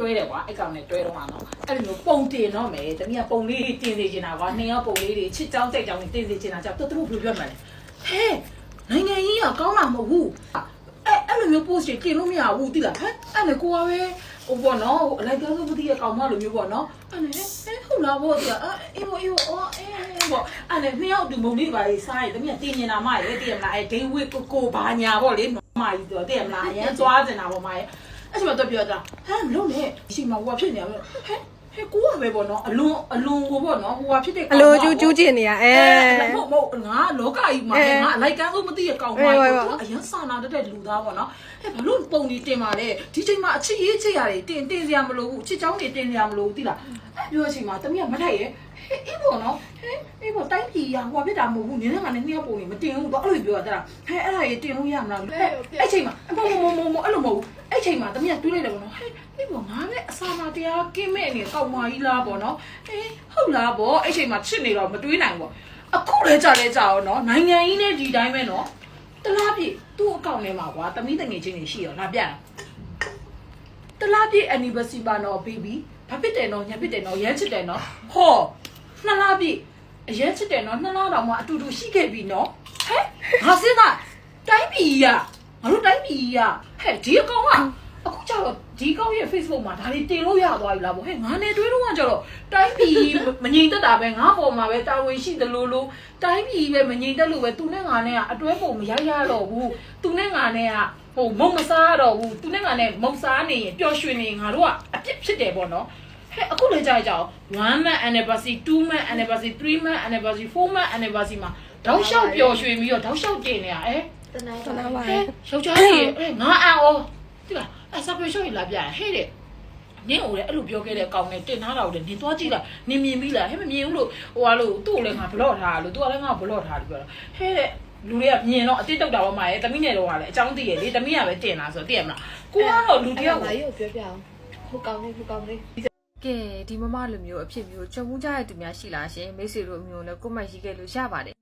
တွဲတယ်ကွာအဲ့ကောင်နဲ့တွဲတော့မှာနော်အဲ့လိုမျိုးပုံတင်တော့မယ်တမီးကပုံလေးတင်နေချင်တာကွာနှစ်ယောက်ပုံလေးတွေချစ်ကြောင်းစိတ်ကြောင်းတွေတင်နေချင်တာကြောင့်သူတို့ဘယ်လိုပြောမှလဲဟဲနိုင်ငံကြီးကကောင်းတာမဟုတ်ဘူးအဲ့အဲ့လိုမျိုး post တွေတင်လို့မရဘူးတိလားဟဲ့အဲ့လေကိုကပဲဟိုပေါ့နော်အလိုက်ကားဆိုပတိရဲ့ကောင်မလိုမျိုးပေါ့နော်အဲ့လေဟဲဟုတ်လားပေါ့တိလားအေးဘောအေးဘောအော်အေးဘောအဲ့လေနှစ်ယောက်တူမုံလေးပါလေစားရတမီးကတင်နေတာမရဲ့တည်ရမလားအဲ့ဒိဝစ်ကိုကိုဘာညာပေါ့လေမကြီးတော့တည်ရမလားအရင်သွားနေတာပေါ့မရဲ့ အဲ့ချိန်မှာတော့ပြောတာဟမ်မလို့နဲ့ဒီချိန်မှာဟိုကဖြစ်နေရမယ်ဟဲ့ဟဲ့ကိုကပဲပေါ့နော်အလွန်အလွန်ကိုပေါ့နော်ဟိုကဖြစ်တဲ့အလိုကျူးကျူးကျင်နေရအဲမဟုတ်မဟုတ်ငါလောကကြီးမှာငါလိုက်ကန်းဆုံးမသိရကောင်မကြီးပေါ့အရင်စာနာတတ်တဲ့လူသားပေါ့နော်ဟဲ့ဘာလို့ပုံနေတင်ပါလဲဒီချိန်မှာအချစ်ရေးချစ်ရတယ်တင်တင်စရာမလိုဘူးအချစ်ချောင်းတွေတင်စရာမလိုဘူးသိလားအဲ့ပြောချိန်မှာတမီးကမထိုက်ရဲ့ဟဲ့အေးပေါ့နော်ဟဲ့အေးပေါ့တိုင်းပြည်ရဟိုဖြစ်တာမဟုတ်ဘူးနင်းနဲ့ငါနဲ့နှစ်ယောက်ပုံနေမတင်ဘူးတော့အဲ့လိုပြောတာဟဲ့အဲ့ဒါကြီးတင်လို့ရမလားဟဲ့အဲ့ချိန်မှာမဟုတ်မဟုတ်မဟုတ်အဲ့လိုမဟုတ်ဘူးအဲ့ ချိန်မှာတမီးကတွေးလိုက်တယ်ပေါ့နော်ဟဲ့အေးပေါ့ငါနဲ့အစာမတရားကင်းမဲ့အနေကောက်မကြီးလားပေါ့နော်ဟဲ့ဟုတ်လားပေါ့အဲ့ချိန်မှာချစ်နေတော့မတွေးနိုင်ဘူးအခုလဲကြလဲကြအောင်နော်နိုင်ငံကြီးနဲ့ဒီတိုင်းပဲနော်တလားပြည့်သူ့အကောင့်ထဲမှာကွာတမီးတငယ်ချင်းတွေရှိရောငါပြတာတလားပြည့် anniversary ပါနော် baby ဘာဖြစ်တယ်နော်ညာဖြစ်တယ်နော်ရမ်းချစ်တယ်နော်ဟောနှစ်လားပြည့်အရမ်းချစ်တယ်နော်နှစ်လားတော့မှအတူတူရှိခဲ့ပြီနော်ဟဲ့ငါစဉ်းစားတိုင်းပြည်ကြီးကငါ တို့တိုင်းပြည်ကြီးကဟဲ့ဒီအကောင်ကအခုကျတော့ဒီကောင်ရဲ့ Facebook မှာဒါတွေတင်လို့ရသွားပြီလားဗောဟဲ့ငါနဲ့တွဲတော့ကကျတော့တိုင်းပြည်မငြိမ်သက်တာပဲငါပေါ်မှာပဲတာဝန်ရှိတယ်လို့လို့တိုင်းပြည်ပဲမငြိမ်သက်လို့ပဲသူနဲ့ငါနဲ့ကအတွဲပုံမရိုက်ရတော့ဘူးသူနဲ့ငါနဲ့ကဟိုမုံမစားတော့ဘူးသူနဲ့ငါနဲ့မုံစားနေရင်ပျော်ရွှင်နေရင်ငါတို့ကအပြစ်ဖြစ်တယ်ပေါ့နော်ဟဲ့အခုလည်းကြားကြအောင်1 month anniversary 2 month anniversary 3 month anniversary 4 month anniversary မှာတောက်လျှောက်ပျော်ရွှင်ပြီးတော့တောက်လျှောက်ကျင်နေရအဲ တနာတနာပါဟဲ့ယောက်ျားကြီးအဲငါအံ့ဩဒီလားအဲစပယ်ရှော့ကြီးလာပြရဟဲ့တဲ့နင်းဦးလည်းအဲ့လိုပြောခဲ့တဲ့အကောင်နဲ့တင်ထားတာကိုလည်းနင်သွားကြည့်လားနင်မြင်ပြီလားဟဲ့မမြင်ဘူးလို့ဟိုဟာလို့သူ့ကိုလည်းငါဘလော့ထားလို့သူကလည်းငါဘလော့ထားလို့ပြောတာဟဲ့တဲ့လူတွေကမြင်တော့အတိတ်တုတ်တာပါမှာရဲ့တမိနဲ့တော့ကလည်းအကြောင်းသိရလေတမိကပဲတင်လာဆိုတော့သိရမလားကိုကတော့လူတယောက်လာကိုရုပ်ပြောပြအောင်ဟိုကောင်းလေးဟိုကောင်းလေးကဲဒီမမလိုမျိုးအဖြစ်မျိုးကြုံမှုကြရတဲ့သူများရှိလားရှင်မိတ်ဆွေတို့အမျိုးလည်းကိုယ်မှရှိခဲ့လို့ရပါတယ်